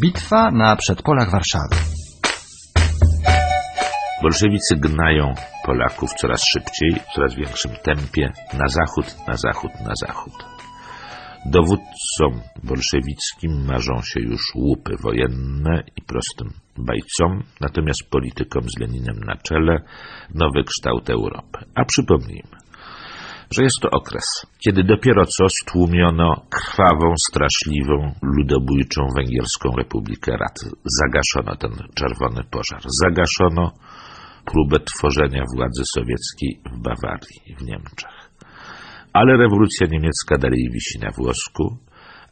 Bitwa na przedpolach Warszawy. Bolszewicy gnają Polaków coraz szybciej, w coraz większym tempie, na zachód, na zachód, na zachód. Dowódcom bolszewickim marzą się już łupy wojenne i prostym bajcom, natomiast politykom z Leninem na czele nowy kształt Europy. A przypomnijmy, że jest to okres, kiedy dopiero co stłumiono krwawą, straszliwą, ludobójczą Węgierską Republikę Rad. Zagaszono ten czerwony pożar. Zagaszono próbę tworzenia władzy sowieckiej w Bawarii, w Niemczech. Ale rewolucja niemiecka dalej wisi na włosku,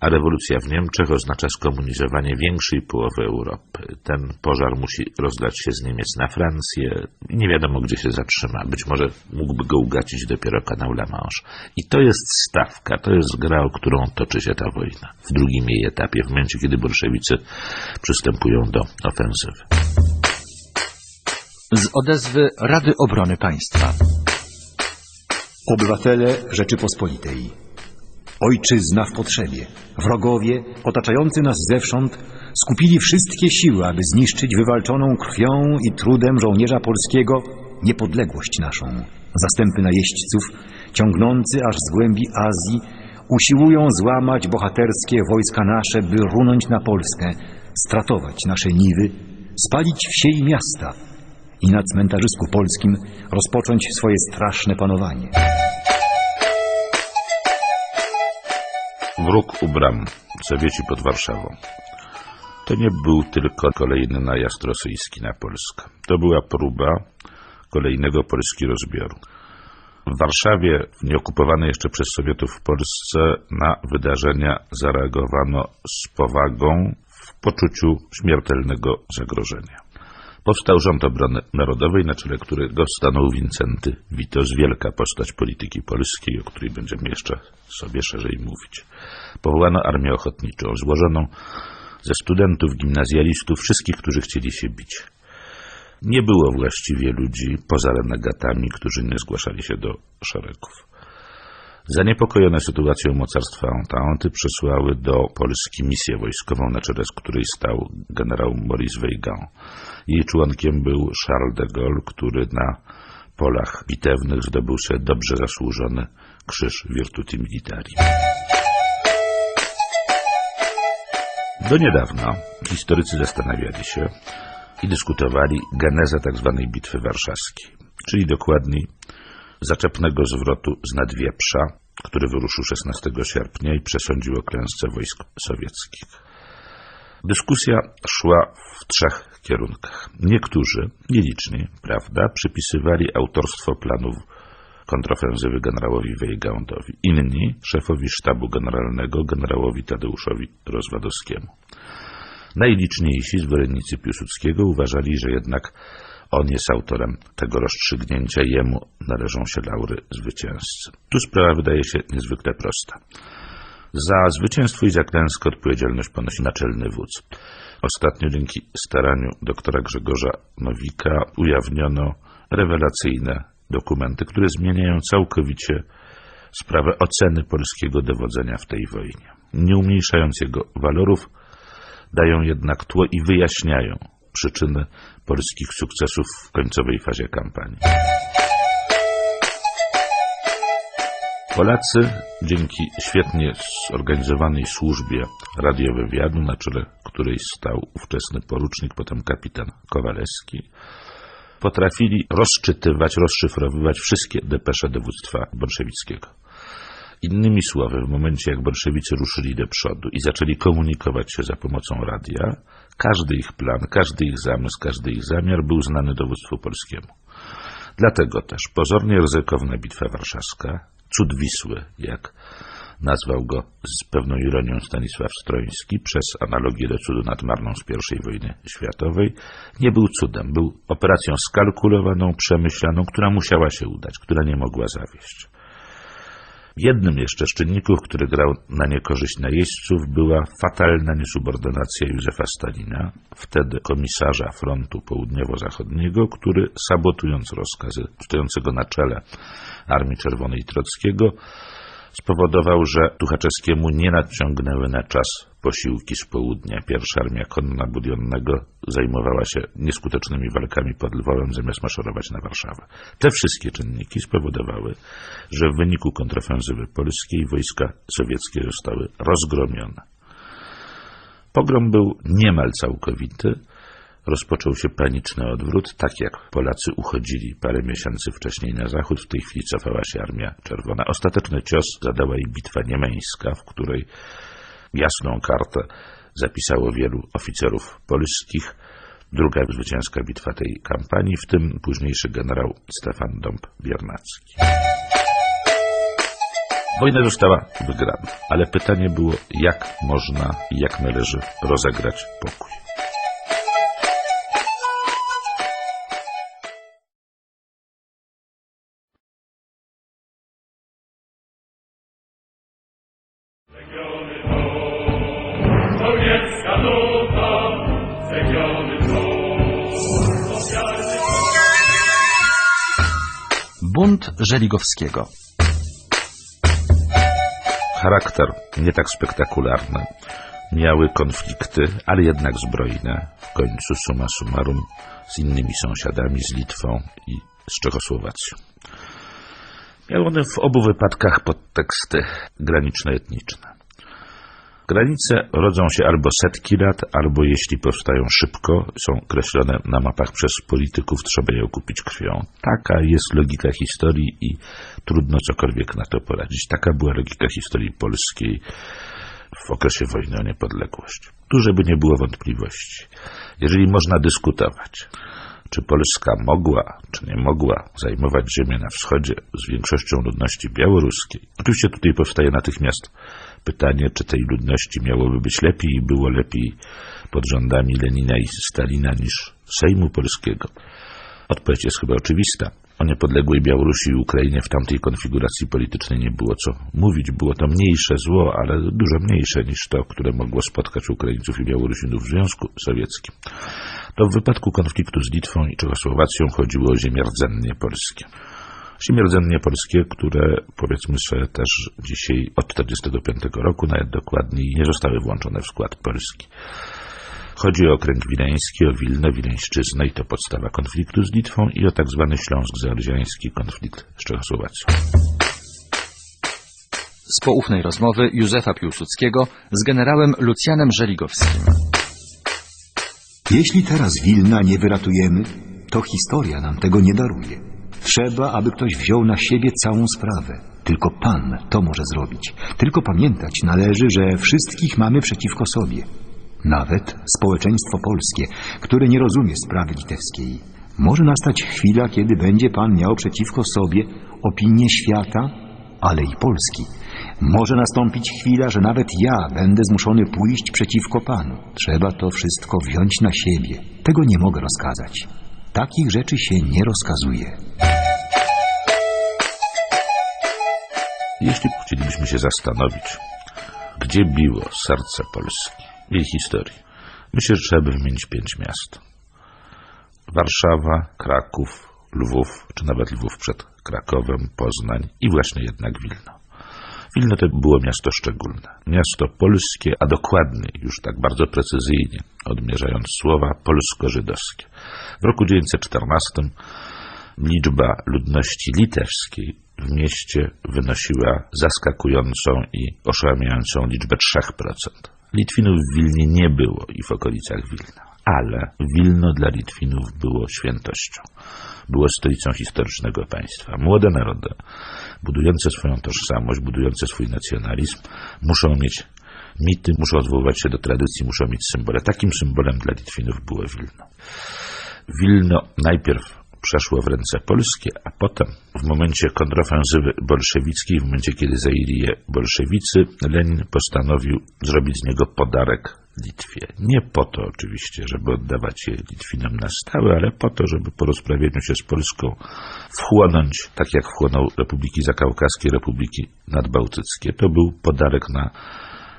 a rewolucja w Niemczech oznacza skomunizowanie większej połowy Europy. Ten pożar musi rozdać się z Niemiec na Francję i nie wiadomo, gdzie się zatrzyma. Być może mógłby go ugacić dopiero kanał La Manche. I to jest stawka, to jest gra, o którą toczy się ta wojna. W drugim jej etapie, w momencie, kiedy bolszewicy przystępują do ofensywy. Z odezwy Rady Obrony Państwa. Obywatele Rzeczypospolitej. Ojczyzna w potrzebie. Wrogowie, otaczający nas zewsząd, skupili wszystkie siły, aby zniszczyć wywalczoną krwią i trudem żołnierza polskiego niepodległość naszą. Zastępy najeźdźców, ciągnący aż z głębi Azji, usiłują złamać bohaterskie wojska nasze, by runąć na Polskę, stratować nasze niwy, spalić wsie i miasta i na cmentarzysku polskim rozpocząć swoje straszne panowanie. Wróg u bram, Sowieci pod Warszawą. To nie był tylko kolejny najazd rosyjski na Polskę. To była próba kolejnego polskiego rozbioru. W Warszawie, w nieokupowanej jeszcze przez Sowietów w Polsce, na wydarzenia zareagowano z powagą w poczuciu śmiertelnego zagrożenia. Powstał rząd obrony narodowej, na czele którego stanął Wincenty Witos, wielka postać polityki polskiej, o której będziemy jeszcze sobie szerzej mówić. Powołano armię ochotniczą, złożoną ze studentów, gimnazjalistów, wszystkich, którzy chcieli się bić. Nie było właściwie ludzi poza renegatami, którzy nie zgłaszali się do szeregów. Zaniepokojone sytuacją mocarstwa Entente przysłały do Polski misję wojskową, na czele z której stał generał Maurice Weygand. Jej członkiem był Charles de Gaulle, który na polach bitewnych zdobył sobie dobrze zasłużony krzyż Virtuti Militari. Do niedawna historycy zastanawiali się i dyskutowali genezę tzw. Bitwy Warszawskiej, czyli dokładniej zaczepnego zwrotu z Nadwieprza, który wyruszył 16 sierpnia i przesądził o klęsce wojsk sowieckich. Dyskusja szła w trzech kierunkach. Niektórzy, nieliczni, prawda, przypisywali autorstwo planów kontrofensywy generałowi Weygandowi. Inni szefowi sztabu generalnego generałowi Tadeuszowi Rozwadowskiemu. Najliczniejsi zwolennicy Piłsudskiego uważali, że jednak on jest autorem tego rozstrzygnięcia, jemu należą się laury zwycięzcy. Tu sprawa wydaje się niezwykle prosta. Za zwycięstwo i za klęskę odpowiedzialność ponosi naczelny wódz. Ostatnio dzięki staraniu doktora Grzegorza Nowika ujawniono rewelacyjne dokumenty, które zmieniają całkowicie sprawę oceny polskiego dowodzenia w tej wojnie. Nie umniejszając jego walorów, dają jednak tło i wyjaśniają przyczyny polskich sukcesów w końcowej fazie kampanii. Polacy dzięki świetnie zorganizowanej służbie radiowywiadu, na czele której stał ówczesny porucznik, potem kapitan Kowalewski, potrafili rozczytywać, rozszyfrowywać wszystkie depesze dowództwa bolszewickiego. Innymi słowy, w momencie jak bolszewicy ruszyli do przodu i zaczęli komunikować się za pomocą radia, każdy ich plan, każdy ich zamysł, każdy ich zamiar był znany dowództwu polskiemu. Dlatego też pozornie ryzykowna bitwa warszawska, cud Wisły, jak nazwał go z pewną ironią Stanisław Stroński, przez analogię do cudu nad Marną z I wojny światowej, nie był cudem, był operacją skalkulowaną, przemyślaną, która musiała się udać, która nie mogła zawieść. Jednym jeszcze z czynników, który grał na niekorzyść najeźdźców, była fatalna niesubordynacja Józefa Stalina, wtedy komisarza frontu południowo-zachodniego, który sabotując rozkazy stojącego na czele Armii Czerwonej Trockiego, spowodował, że Tuchaczewskiemu nie nadciągnęły na czas posiłki z południa. Pierwsza armia konna Budionnego zajmowała się nieskutecznymi walkami pod Lwowem, zamiast maszerować na Warszawę. Te wszystkie czynniki spowodowały, że w wyniku kontrofensywy polskiej wojska sowieckie zostały rozgromione. Pogrom był niemal całkowity, rozpoczął się paniczny odwrót, tak jak Polacy uchodzili parę miesięcy wcześniej na zachód, w tej chwili cofała się Armia Czerwona. Ostateczny cios zadała jej bitwa niemeńska, w której jasną kartę zapisało wielu oficerów polskich. Druga zwycięska bitwa tej kampanii, w tym późniejszy generał Stefan Dąb-Biernacki. Wojna została wygrana, ale pytanie było, jak można i jak należy rozegrać pokój. Bunt Żeligowskiego. charakter nie tak spektakularny. Miały konflikty, ale jednak zbrojne. W końcu summa summarum z innymi sąsiadami, z Litwą i z Czechosłowacją. Miały one w obu wypadkach podteksty graniczno-etniczne. Granice rodzą się albo setki lat, albo jeśli powstają szybko, są kreślone na mapach przez polityków, trzeba je okupić krwią. Taka jest logika historii i trudno cokolwiek na to poradzić. Taka była logika historii polskiej w okresie wojny o niepodległość. Tu, żeby nie było wątpliwości. Jeżeli można dyskutować, czy Polska mogła, czy nie mogła zajmować ziemię na wschodzie z większością ludności białoruskiej. Oczywiście tutaj powstaje natychmiast pytanie, czy tej ludności miałoby być lepiej i było lepiej pod rządami Lenina i Stalina niż Sejmu Polskiego. Odpowiedź jest chyba oczywista. O niepodległej Białorusi i Ukrainie w tamtej konfiguracji politycznej nie było co mówić. Było to mniejsze zło, ale dużo mniejsze niż to, które mogło spotkać Ukraińców i Białorusinów w Związku Sowieckim. To w wypadku konfliktu z Litwą i Czechosłowacją chodziło o ziemie rdzennie polskie. Ziemie rdzennie polskie, które powiedzmy sobie też dzisiaj od 1945 roku, nawet dokładniej, nie zostały włączone w skład Polski. Chodzi o okręg wileński, o Wilno, Wileńszczyznę i to podstawa konfliktu z Litwą i o tak zwany Śląsk Zaorziański, konflikt z Czechosłowacją. Z poufnej rozmowy Józefa Piłsudskiego z generałem Lucjanem Żeligowskim. Jeśli teraz Wilna nie wyratujemy, to historia nam tego nie daruje. Trzeba, aby ktoś wziął na siebie całą sprawę. Tylko Pan to może zrobić. Tylko pamiętać należy, że wszystkich mamy przeciwko sobie. Nawet społeczeństwo polskie, które nie rozumie sprawy litewskiej. Może nastać chwila, kiedy będzie Pan miał przeciwko sobie opinię świata, ale i Polski. Może nastąpić chwila, że nawet ja będę zmuszony pójść przeciwko Panu. Trzeba to wszystko wziąć na siebie. Tego nie mogę rozkazać. Takich rzeczy się nie rozkazuje. Jeśli chcielibyśmy się zastanowić, gdzie biło serce Polski, jej historii, myślę, że trzeba by wymienić pięć miast. Warszawa, Kraków, Lwów, czy nawet Lwów przed Krakowem, Poznań i właśnie jednak Wilno. Wilno to było miasto szczególne. Miasto polskie, a dokładniej, już tak bardzo precyzyjnie, odmierzając słowa, polsko-żydowskie. W roku 1914 liczba ludności litewskiej w mieście wynosiła zaskakującą i oszałamiającą liczbę 3%. Litwinów w Wilnie nie było i w okolicach Wilna, ale Wilno dla Litwinów było świętością. Było stolicą historycznego państwa. Młode narody, budujące swoją tożsamość, budujące swój nacjonalizm, muszą mieć mity, muszą odwoływać się do tradycji, muszą mieć symbole. Takim symbolem dla Litwinów było Wilno. Wilno najpierw przeszło w ręce polskie, a potem w momencie kontrofensywy bolszewickiej, w momencie kiedy zajęli je bolszewicy, Lenin postanowił zrobić z niego podarek Litwie. Nie po to oczywiście, żeby oddawać je Litwinom na stałe, ale po to, żeby po rozprawieniu się z Polską wchłonąć, tak jak wchłonął Republiki Zakaukaskie, Republiki Nadbałtyckie. To był podarek na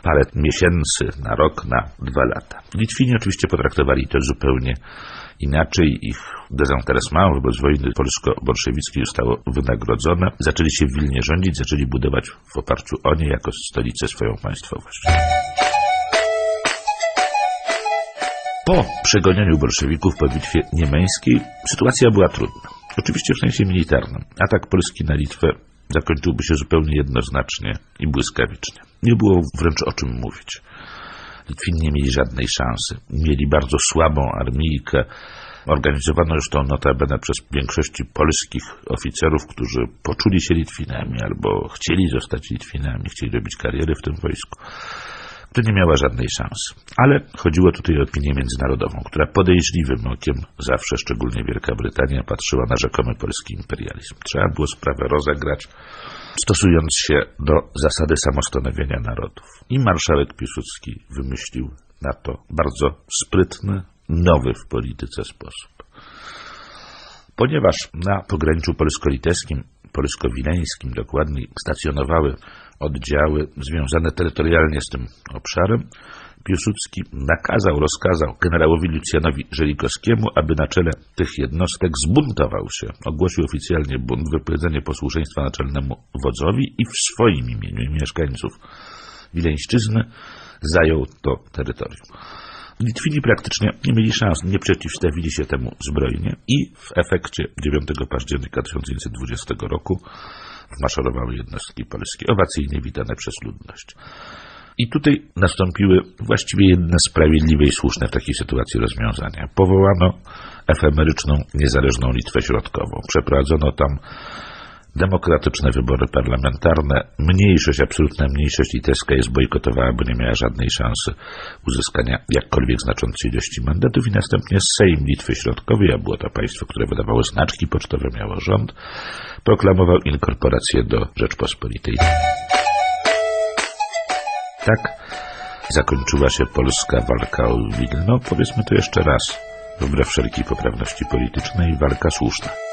parę miesięcy, na rok, na dwa lata. Litwini oczywiście potraktowali to zupełnie inaczej. Ich dezinteresment wobec wojny polsko-bolszewickiej zostało wynagrodzone. Zaczęli się w Wilnie rządzić, zaczęli budować w oparciu o nie jako stolicę swoją państwowość. Po przegonieniu bolszewików po bitwie niemeńskiej sytuacja była trudna. Oczywiście w sensie militarnym. Atak Polski na Litwę zakończyłby się zupełnie jednoznacznie i błyskawicznie. Nie było wręcz o czym mówić. Litwini nie mieli żadnej szansy. Mieli bardzo słabą armijkę. Organizowano już to notabene przez większości polskich oficerów, którzy poczuli się Litwinami albo chcieli zostać Litwinami, chcieli robić kariery w tym wojsku. To nie miała żadnej szansy. Ale chodziło tutaj o opinię międzynarodową, która podejrzliwym okiem zawsze, szczególnie Wielka Brytania, patrzyła na rzekomy polski imperializm. Trzeba było sprawę rozegrać, stosując się do zasady samostanowienia narodów. I marszałek Piłsudski wymyślił na to bardzo sprytny, nowy w polityce sposób. Ponieważ na pograniczu polsko-litewskim, polsko-wileńskim dokładniej stacjonowały oddziały związane terytorialnie z tym obszarem, Piłsudski nakazał, rozkazał generałowi Lucjanowi Żelikowskiemu, aby na czele tych jednostek zbuntował się. Ogłosił oficjalnie bunt, wypowiedzenie posłuszeństwa naczelnemu wodzowi i w swoim imieniu i mieszkańców Wileńszczyzny zajął to terytorium. Litwini praktycznie nie mieli szans, nie przeciwstawili się temu zbrojnie i w efekcie 9 października 1920 roku wmaszerowały jednostki polskie, owacyjnie witane przez ludność. I tutaj nastąpiły właściwie jedne sprawiedliwe i słuszne w takiej sytuacji rozwiązania. Powołano efemeryczną, niezależną Litwę Środkową. Przeprowadzono tam demokratyczne wybory parlamentarne. Mniejszość, absolutna mniejszość litewska je zbojkotowała, bo nie miała żadnej szansy uzyskania jakkolwiek znaczącej ilości mandatów i następnie Sejm Litwy Środkowej, a było to państwo, które wydawało znaczki pocztowe, miało rząd, proklamował inkorporację do Rzeczpospolitej. Tak zakończyła się polska walka o Wilno. Powiedzmy to jeszcze raz, wbrew wszelkiej poprawności politycznej, walka słuszna.